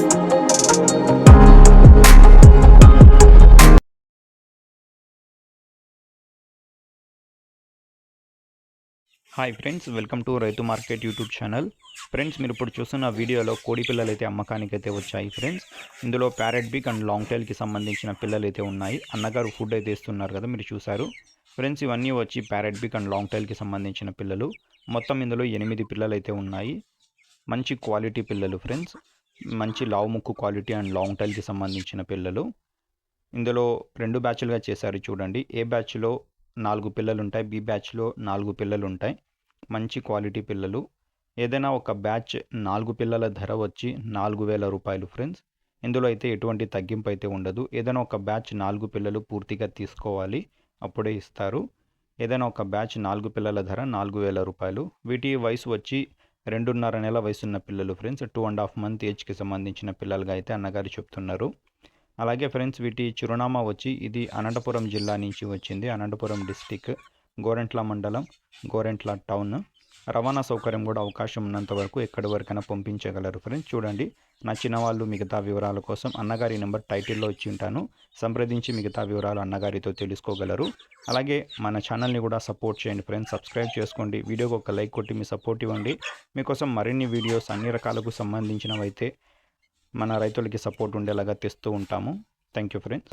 Hi friends welcome to Rythu market YouTube channel friends మీరు ఇప్పుడు చూస్తున్న వీడియోలో కోడి పిల్లలు అయితే అమ్మకానికి అయితే వచ్చాయి ఫ్రెండ్స్ ఇందులో ప్యారెట్ బిక్ అండ్ లాంగ్ టైల్కి సంబంధించిన పిల్లలు అయితే ఉన్నాయి. అన్నగారు ఫుడ్ అయితే ఇస్తున్నారు కదా మీరు చూసారు ఫ్రెండ్స్ ఇవన్నీ వచ్చి ప్యారెట్ బిక్ అండ్ లాంగ్ టైల్కి సంబంధించిన పిల్లలు. మొత్తం ఇందులో ఎనిమిది పిల్లలు అయితే ఉన్నాయి. మంచి క్వాలిటీ పిల్లలు ఫ్రెండ్స్ మంచి లావు ముక్కు క్వాలిటీ అండ్ లాంగ్ టైల్కి సంబంధించిన పిల్లలు. ఇందులో రెండు బ్యాచ్లుగా చేశారు చూడండి. ఏ బ్యాచ్లో నాలుగు పిల్లలు ఉంటాయి బి బ్యాచ్లో నాలుగు పిల్లలు ఉంటాయి మంచి క్వాలిటీ పిల్లలు. ఏదైనా ఒక బ్యాచ్ నాలుగు పిల్లల ధర వచ్చి నాలుగు వేల రూపాయలు ఫ్రెండ్స్. ఇందులో అయితే ఎటువంటి తగ్గింపు అయితే ఉండదు. ఏదైనా ఒక బ్యాచ్ నాలుగు పిల్లలు పూర్తిగా తీసుకోవాలి అప్పుడే ఇస్తారు. ఏదైనా ఒక బ్యాచ్ నాలుగు పిల్లల ధర నాలుగు వేల రూపాయలు. వీటి వయసు వచ్చి రెండున్నర నెల వయసున్న పిల్లలు friends two and half month ఏజ్కి సంబంధించిన పిల్లలుగా అయితే అన్నగారు చెప్తున్నారు. అలాగే ఫ్రెండ్స్ వీటి చిరునామా వచ్చి ఇది అనంతపురం జిల్లా నుంచి వచ్చింది. అనంతపురం డిస్టిక్ గోరెంట్ల మండలం గోరెంట్ల టౌన్. రవాణా సౌకర్యం కూడా అవకాశం ఉన్నంత వరకు ఎక్కడి వరకైనా పంపించగలరు ఫ్రెండ్స్. చూడండి నచ్చిన వాళ్ళు మిగతా వివరాల కోసం అన్నగారి నెంబర్ టైటిల్లో ఇచ్చి ఉంటాను. సంప్రదించి మిగతా వివరాలు అన్నగారితో తెలుసుకోగలరు. అలాగే మన ఛానల్ని కూడా సపోర్ట్ చేయండి ఫ్రెండ్స్. సబ్స్క్రైబ్ చేసుకోండి. వీడియోకి ఒక లైక్ కొట్టి మీ సపోర్ట్ ఇవ్వండి. మీకోసం మరిన్ని వీడియోస్ అన్ని రకాలకు సంబంధించినవైతే మన రైతులకి సపోర్ట్ ఉండేలాగా తెస్తూ ఉంటాము. Thank you friends.